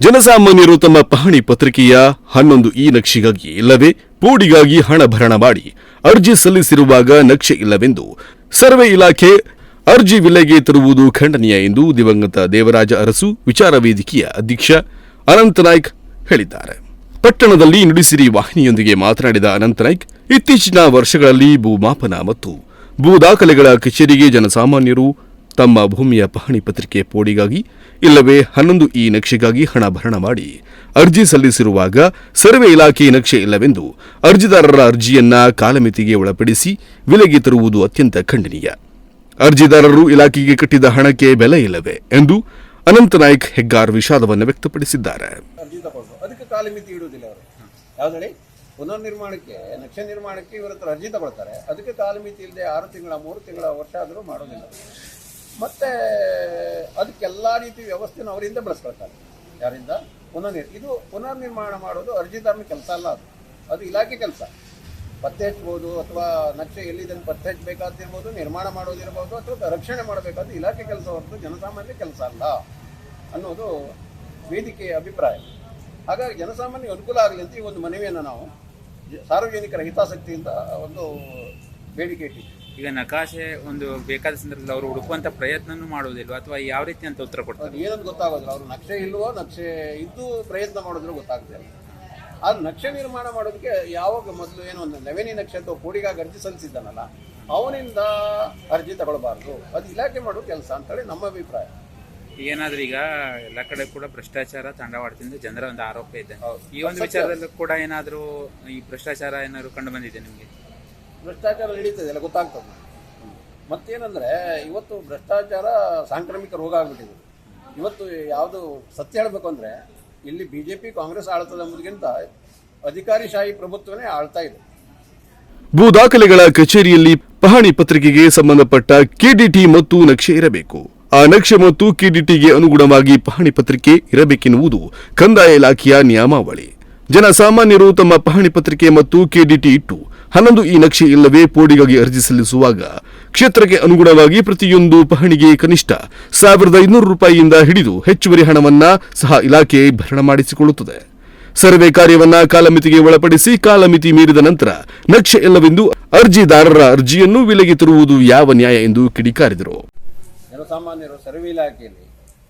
ಜನಸಾಮಾನ್ಯರು ತಮ್ಮ ಪಹಣಿ ಪತ್ರಿಕೆಯ ಹನ್ನೊಂದು ಈ ನಕ್ಷೆಗಾಗಿ ಇಲ್ಲವೇ? ಪೂಡಿಗಾಗಿ ಹಣ ಭರಣ ಮಾಡಿ. ಅರ್ಜಿ ಸಲ್ಲಿಸಿರುವಾಗ ನಕ್ಷೆ ಇಲ್ಲವೆಂದು. ಸರ್ವೆ ಇಲಾಖೆ ಅರ್ಜಿ ವಿಲೆಗೆ ತರುವುದು ಖಂಡನೀಯ ಎಂದು ದಿವಂಗತ ದೇವರಾಜ ಅರಸು ವಿಚಾರ ವೇದಿಕೆಯ ಅಧ್ಯಕ್ಷ ಅನಂತನಾಯ್ಕ್ ಹೇಳಿದ್ದಾರೆ. ಪಟ್ಟಣದಲ್ಲಿ ನುಡಿಸಿರಿ ವಾಹಿನಿಯೊಂದಿಗೆ ಮಾತನಾಡಿದ ಅನಂತನಾಯ್ಕ್ ಇತ್ತೀಚಿನ ವರ್ಷಗಳಲ್ಲಿ ಭೂಮಾಪನ ಮತ್ತು ಭೂ ದಾಖಲೆಗಳ ಕಚೇರಿಗೆ ಜನಸಾಮಾನ್ಯರು ತಮ್ಮ ಭೂಮಿಯ ಪಹಣಿ ಪತ್ರಿಕೆ ಪೋಡಿಗಾಗಿ, ಇಲ್ಲವೇ ಹನ್ನೊಂದು ಈ ನಕ್ಷೆಗಾಗಿ ಹಣ ಭರಣ ಮಾಡಿ. ಅರ್ಜಿ ಸಲ್ಲಿಸಿರುವಾಗ ಸರ್ವೆ ಇಲಾಖೆ ನಕ್ಷೆ ಇಲ್ಲವೆಂದು ಅರ್ಜಿದಾರರ ಅರ್ಜಿಯನ್ನ ಕಾಲಮಿತಿಗೆ ಒಳಪಡಿಸಿ ವಿಲೆಗೆ ತರುವುದು ಅತ್ಯಂತ ಖಂಡನೀಯ. ಅರ್ಜಿದಾರರು ಇಲಾಖೆಗೆ ಕಟ್ಟಿದ ಹಣಕ್ಕೆ ಬೆಲೆ ಇಲ್ಲವೆ ಎಂದು ಅನಂತನಾಯ್ಕ್ ಹೆಗ್ಗಾರ್ ವಿಷಾದವನ್ನು ವ್ಯಕ್ತಪಡಿಸಿದ್ದಾರೆ. ಪುನರ್ನಿರ್ಮಾಣಕ್ಕೆ, ನಕ್ಷೆ ನಿರ್ಮಾಣಕ್ಕೆ ಅರ್ಜಿ ತಗೊಳ್ತಾರೆ. ಅದಕ್ಕೆ ಕಾಲಮಿತಿ ಇಲ್ಲದೆ ಆರು ತಿಂಗಳ, ಮೂರು ತಿಂಗಳ ವರ್ಷ ಆದರೂ ಮಾಡೋದಿಲ್ಲ. ಮತ್ತೆ ಅದಕ್ಕೆಲ್ಲ ರೀತಿ ವ್ಯವಸ್ಥೆನ ಅವರಿಂದ ಬಳಸ್ಕೊಳ್ತಾರೆ. ಯಾರಿಂದ? ಪುನರ್ನಿರ್, ಇದು ಪುನರ್ನಿರ್ಮಾಣ ಮಾಡೋದು ಅರ್ಜಿದಾರನ ಕೆಲಸ ಅಲ್ಲ ಅದು. ಅದು ಇಲಾಖೆ ಕೆಲಸ. ಪತ್ತೆ ಹಚ್ಬೋದು ಅಥವಾ ನಕ್ಷೆ ಎಲ್ಲಿದೆ ಅಂತ ಪತ್ತೆ ಹಚ್ಚಬೇಕಾದಿರ್ಬೋದು ನಿರ್ಮಾಣ ಮಾಡೋದಿರ್ಬೋದು ಅಥವಾ ರಕ್ಷಣೆ ಮಾಡಬೇಕಾದ ಇಲಾಖೆ ಕೆಲಸ ಹೊರತು ಜನಸಾಮಾನ್ಯ ಕೆಲಸ ಅಲ್ಲ ಅನ್ನೋದು ವೇದಿಕೆಯ ಅಭಿಪ್ರಾಯ. ಹಾಗಾಗಿ ಜನಸಾಮಾನ್ಯ ಅನುಕೂಲ ಆಗಲಿ ಅಂತ ಈ ಒಂದು ಮನವಿಯನ್ನು ನಾವು ಸಾರ್ವಜನಿಕರ ಹಿತಾಸಕ್ತಿಯಿಂದ ಒಂದು ಬೇಡಿಕೆ ಇಟ್ಟಿದ್ದೀವಿ. ಈಗ ನಕಾಶೆ ಒಂದು ಬೇಕಾದ ಸಂದರ್ಭದಲ್ಲಿ ಅವರು ಹುಡುಕುವಂತ ಪ್ರಯತ್ನನೂ ಮಾಡುವುದಿಲ್ಲ ಅಥವಾ ಯಾವ ರೀತಿ ಅಂತ ಉತ್ತರ ಕೊಡ್ತಾರೆ? ಏನಂತ ಗೊತ್ತಾಗೋದಿಲ್ಲ. ಅವರು ನಕ್ಷೆ ಇಲ್ವೋ ನಕ್ಷೆ ಇದ್ದು ಪ್ರಯತ್ನ ಮಾಡಿದ್ರು ಗೊತ್ತಾಗ್ತಿಲ್ಲ ಆ ನಕ್ಷೆ ನಿರ್ಮಾಣ ಮಾಡೋದಕ್ಕೆ ಯಾವಾಗ ಮೊದಲು ಏನೋ ಒಂದು ನವೇನಿ ನಕ್ಷೆ ಅಥವಾ ಕೋಡಿಗಾಗಿ ಅರ್ಜಿ ಸಲ್ಲಿಸಿದ್ದಾನಲ್ಲ ಅವನಿಂದ ಅರ್ಜಿ ತಗೊಳ್ಬಾರ್ದು. ಅದು ಇಲಾಖೆ ಮಾಡೋ ಕೆಲಸ ಅಂತೇಳಿ ನಮ್ಮ ಅಭಿಪ್ರಾಯ. ಏನಾದ್ರೂ ಈಗ ಎಲ್ಲ ಕಡೆ ಕೂಡ ಭ್ರಷ್ಟಾಚಾರ ತಂಡವಾಡ್ತಿಂದ ಜನರ ಒಂದು ಆರೋಪ ಇದೆ. ಈ ಒಂದು ವಿಚಾರದಲ್ಲೂ ಕೂಡ ಏನಾದ್ರೂ ಈ ಭ್ರಷ್ಟಾಚಾರ ಏನಾದ್ರು ಕಂಡು ಬಂದಿದೆ ನಿಮ್ಗೆ? ಭ್ರಷ್ಟಾಚಾರ ನಡೀತದೆ, ಎಲ್ಲ ಗೊತ್ತಾಗ್ತದೆ. ಮತ್ತೇನಂದ್ರೆ, ಇವತ್ತು ಭ್ರಷ್ಟಾಚಾರ ಸಾಂಕ್ರಾಮಿಕ ರೋಗ ಆಗ್ಬಿಟ್ಟಿದೆ. ಇವತ್ತು ಯಾವುದು ಸತ್ಯ ಹೇಳಬೇಕು ಅಂದ್ರೆ, ಇಲ್ಲಿ ಬಿಜೆಪಿ ಕಾಂಗ್ರೆಸ್ ಆಳ್ತದೆ ಎಂಬುದಕ್ಕಿಂತ ಅಧಿಕಾರಿಶಾಹಿ ಪ್ರಭುತ್ವನೇ ಆಳ್ತಾ ಇದೆ. ಭೂ ದಾಖಲೆಗಳ ಕಚೇರಿಯಲ್ಲಿ ಪಹಣಿ ಪತ್ರಿಕೆಗೆ ಸಂಬಂಧಪಟ್ಟ ಕೆಡಿಟಿ ಮತ್ತು ನಕ್ಷೆ ಇರಬೇಕು. ಆ ನಕ್ಷೆ ಮತ್ತು ಕೆಡಿಟಿಗೆ ಅನುಗುಣವಾಗಿ ಪಹಣಿ ಪತ್ರಿಕೆ ಇರಬೇಕೆನ್ನುವುದು ಕಂದಾಯ ಇಲಾಖೆಯ ನಿಯಮಾವಳಿ. ಜನಸಾಮಾನ್ಯರು ತಮ್ಮ ಪಹಣಿ ಪತ್ರಿಕೆ ಮತ್ತು ಕೆಡಿಟಿ ಇಟ್ಟು ಹನ್ನೊಂದು ಈ ನಕ್ಷೆ ಇಲ್ಲವೇ ಪೋಡಿಗಾಗಿ ಅರ್ಜಿ ಸಲ್ಲಿಸುವಾಗ ಕ್ಷೇತ್ರಕ್ಕೆ ಅನುಗುಣವಾಗಿ ಪ್ರತಿಯೊಂದು ಪಹಣಿಗೆ ಕನಿಷ್ಠ ಸಾವಿರದ ಐನೂರು ರೂಪಾಯಿಯಿಂದ ಹಿಡಿದು ಹೆಚ್ಚುವರಿ ಹಣವನ್ನ ಸಹ ಇಲಾಖೆ ಭರಣ ಮಾಡಿಸಿಕೊಳ್ಳುತ್ತದೆ. ಸರ್ವೆ ಕಾರ್ಯವನ್ನ ಕಾಲಮಿತಿಗೆ ಒಳಪಡಿಸಿ ಕಾಲಮಿತಿ ಮೀರಿದ ನಂತರ ನಕ್ಷೆ ಇಲ್ಲವೆಂದು ಅರ್ಜಿದಾರರ ಅರ್ಜಿಯನ್ನು ವಿಲೆಗೆ ತರುವುದು ಯಾವ ನ್ಯಾಯ ಎಂದು ಕಿಡಿಕಾರಿದರು. ಜನಸಾಮಾನ್ಯರು ಸರ್ವೆ ಇಲಾಖೆಯಲ್ಲಿ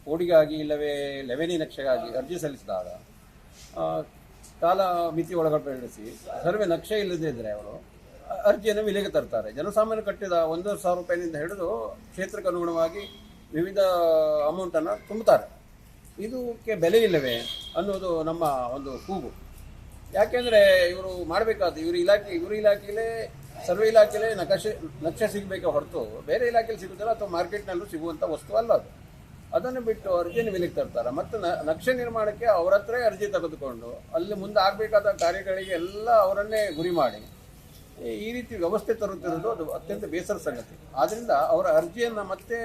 ಕೋಡಿಗಾಗಿ ಇಲ್ಲವೇ ಲೆವೆನಿ ನಕ್ಷೆಗಾಗಿ ಅರ್ಜಿ ಸಲ್ಲಿಸಿದಾಗ ಕಾಲ ಮಿತಿ ಒಳಗಡೆ ನಡೆಸಿ ಸರ್ವೆ ನಕ್ಷೆ ಇಲ್ಲದೇ ಇದ್ದರೆ ಅವರು ಅರ್ಜಿಯನ್ನು ವಿಲೆಗೆ ತರ್ತಾರೆ. ಜನಸಾಮಾನ್ಯ ಕಟ್ಟಿದ ಒಂದು ಸಾವಿರ ರೂಪಾಯಿನಿಂದ ಹಿಡಿದು ಕ್ಷೇತ್ರಕ್ಕೆ ಅನುಗುಣವಾಗಿ ವಿವಿಧ ಅಮೌಂಟನ್ನು ತುಂಬುತ್ತಾರೆ. ಇದಕ್ಕೆ ಬೆಲೆ ಇಲ್ಲವೇ ಅನ್ನೋದು ನಮ್ಮ ಒಂದು ಕೂಗು. ಯಾಕೆಂದರೆ ಇವರು ಮಾಡಬೇಕಾದ ಇವರು ಇಲಾಖೆ, ಇವರು ಇಲಾಖೆಯಲ್ಲೇ ಸರ್ವೆ ಇಲಾಖೆಯಲ್ಲೇ ನಕ್ಷೆ ನಕ್ಷೆ ಸಿಗಬೇಕೆ ಹೊರತು ಬೇರೆ ಇಲಾಖೆಯಲ್ಲಿ ಸಿಗುತ್ತಲ್ಲ ಅಥವಾ ಮಾರ್ಕೆಟ್ನಲ್ಲೂ ಸಿಗುವಂಥ ವಸ್ತು ಅಲ್ಲ ಅದು. ಅದನ್ನು ಬಿಟ್ಟು ಅರ್ಜಿಯನ್ನು ವಿಲಿಗೆ ತರ್ತಾರೆ. ಮತ್ತು ನಕ್ಷೆ ನಿರ್ಮಾಣಕ್ಕೆ ಅವ್ರ ಹತ್ರ ಅರ್ಜಿ ತೆಗೆದುಕೊಂಡು ಅಲ್ಲಿ ಮುಂದೆ ಆಗಬೇಕಾದ ಕಾರ್ಯಗಳಿಗೆ ಎಲ್ಲ ಅವರನ್ನೇ ಗುರಿ ಮಾಡಿ. ಈ- ರೀತಿ ವ್ಯವಸ್ಥೆ ತರುತ್ತಿರೋದು ಅದು ಅತ್ಯಂತ ಬೇಸರ ಸಂಗತಿ. ಆದ್ದರಿಂದ ಅವರ ಅರ್ಜಿಯನ್ನು ಮತ್ತೆ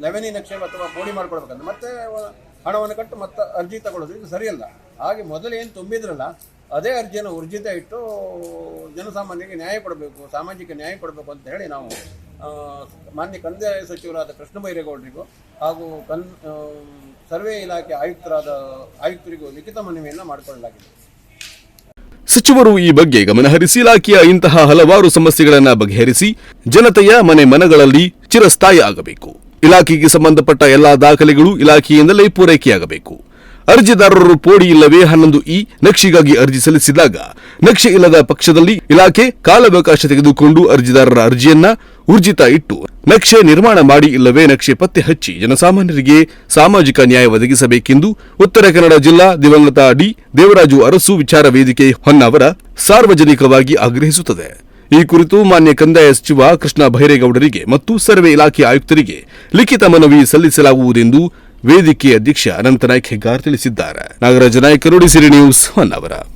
ಲೆವೆನಿ ನಕ್ಷೆ ಅಥವಾ ಪೋಡಿ ಮಾಡ್ಕೊಳ್ಬೇಕಂದ್ರೆ ಮತ್ತೆ ಹಣವನ್ನು ಕಟ್ಟು ಮತ್ತೆ ಅರ್ಜಿ ತಗೊಳ್ಳೋದು. ಇದು ಸರಿಯಲ್ಲ. ಹಾಗೆ ಮೊದಲು ಏನು ತುಂಬಿದ್ರಲ್ಲ, ಅದೇ ಅರ್ಜಿಯನ್ನು ಊರ್ಜಿತ ಇಟ್ಟು ಜನಸಾಮಾನ್ಯರಿಗೆ ನ್ಯಾಯ ಕೊಡಬೇಕು, ಸಾಮಾಜಿಕ ನ್ಯಾಯ ಕೊಡಬೇಕು ಅಂತ ಹೇಳಿ ನಾವು ಮಾನ್ಯ ಕಂದಾಯ ಸಚಿವರಾದ ಕೃಷ್ಣ ಬೈರೇಗೌಡರಿಗೂ ಹಾಗೂ ಕನ್ ಸರ್ವೆ ಇಲಾಖೆ ಆಯುಕ್ತರಾದ, ಆಯುಕ್ತರಿಗೂ ಲಿಖಿತ ಮನವಿಯನ್ನು ಮಾಡಿಕೊಳ್ಳಲಾಗಿದೆ. ಸಚಿವರು ಈ ಬಗ್ಗೆ ಗಮನಹರಿಸಿ ಇಲಾಖೆಯ ಇಂತಹ ಹಲವಾರು ಸಮಸ್ಯೆಗಳನ್ನು ಬಗೆಹರಿಸಿ ಜನತೆಯ ಮನೆ ಮನಗಳಲ್ಲಿ ಚಿರಸ್ಥಾಯಿ ಆಗಬೇಕು. ಇಲಾಖೆಗೆ ಸಂಬಂಧಪಟ್ಟ ಎಲ್ಲಾ ದಾಖಲೆಗಳು ಇಲಾಖೆಯಿಂದಲೇ ಪೂರೈಕೆಯಾಗಬೇಕು. ಅರ್ಜಿದಾರರು ಪೋಡಿ ಇಲ್ಲವೇ ಹನ್ನೊಂದು ಇ ನಕ್ಷೆಗಾಗಿ ಅರ್ಜಿ ಸಲ್ಲಿಸಿದಾಗ ನಕ್ಷೆ ಇಲ್ಲದ ಪಕ್ಷದಲ್ಲಿ ಇಲಾಖೆ ಕಾಲಾವಕಾಶ ತೆಗೆದುಕೊಂಡು ಅರ್ಜಿದಾರರ ಅರ್ಜಿಯನ್ನ ಊರ್ಜಿತ ಇಟ್ಟು ನಕ್ಷೆ ನಿರ್ಮಾಣ ಮಾಡಿ ಇಲ್ಲವೇ ನಕ್ಷೆ ಪತ್ತೆ ಹಚ್ಚಿ ಜನಸಾಮಾನ್ಯರಿಗೆ ಸಾಮಾಜಿಕ ನ್ಯಾಯ ಒದಗಿಸಬೇಕೆಂದು ಉತ್ತರ ಕನ್ನಡ ಜಿಲ್ಲಾ ದಿವಂಗತ ಡಿ ದೇವರಾಜು ಅರಸು ವಿಚಾರ ವೇದಿಕೆ ಹೊನ್ನಾವರ ಸಾರ್ವಜನಿಕವಾಗಿ ಆಗ್ರಹಿಸುತ್ತದೆ. ಈ ಕುರಿತು ಮಾನ್ಯ ಕಂದಾಯ ಸಚಿವ ಕೃಷ್ಣ ಭೈರೇಗೌಡರಿಗೆ ಮತ್ತು ಸರ್ವೆ ಇಲಾಖೆ ಆಯುಕ್ತರಿಗೆ ಲಿಖಿತ ಮನವಿ ಸಲ್ಲಿಸಲಾಗುವುದೆಂದು ವೇದಿಕೆ ಅಧ್ಯಕ್ಷ ಅನಂತನಾಯ್ಕ ಹೆಗ್ಗಾರ್ ತಿಳಿಸಿದ್ದಾರೆ. ನಾಗರಾಜ ನಾಯ್ಕರು ನುಡಿಸಿರಿ ನ್ಯೂಸ್ ಹೊನ್ನಾವರ.